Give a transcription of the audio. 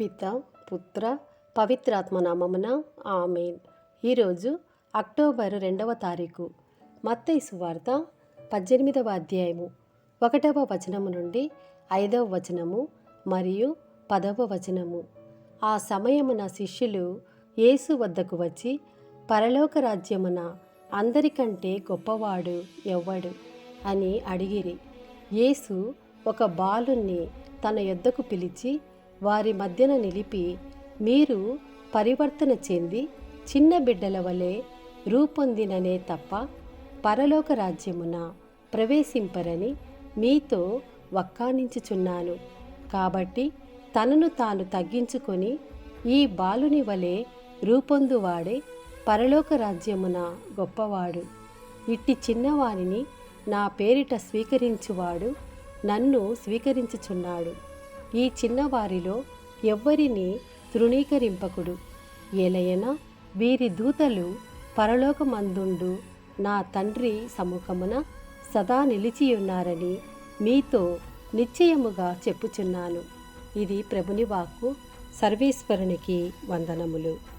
పిత పుత్ర పవిత్రాత్మనామమున ఆమెన్. ఈరోజు అక్టోబర్ రెండవ తారీఖు. మత్తయి సువార్త పద్దెనిమిదవ అధ్యాయము. ఒకటవ వచనము నుండి ఐదవ వచనము మరియు పదవ వచనము. ఆ సమయమున శిష్యులు యేసు వద్దకు వచ్చి పరలోక రాజ్యమున అందరికంటే గొప్పవాడు ఎవ్వడు? అని అడిగిరి. యేసు ఒక బాలుణ్ణి తన యొద్దకు పిలిచి వారి మధ్యన నిలిపి మీరు పరివర్తన చెంది చిన్న బిడ్డల వలె రూపొందిననే తప్ప పరలోక రాజ్యమున ప్రవేశింపరని మీతో వక్కానించుచున్నాను కాబట్టి తనను తాను తగ్గించుకొని ఈ బాలుని వలె రూపొందువాడే పరలోక రాజ్యమున గొప్పవాడు. ఇట్టి చిన్నవానిని నా పేరిట స్వీకరించువాడు నన్ను స్వీకరించుచున్నాడు. ఈ చిన్నవారిలో ఎవ్వరిని తృణీకరింపకుడు. ఏలయన వీరి దూతలు పరలోకమందుండు నా తండ్రి సముఖమున సదా నిలిచియున్నారని మీతో నిశ్చయముగా చెప్పుచున్నాను. ఇది ప్రభుని వాక్కు. సర్వేశ్వరునికి వందనములు.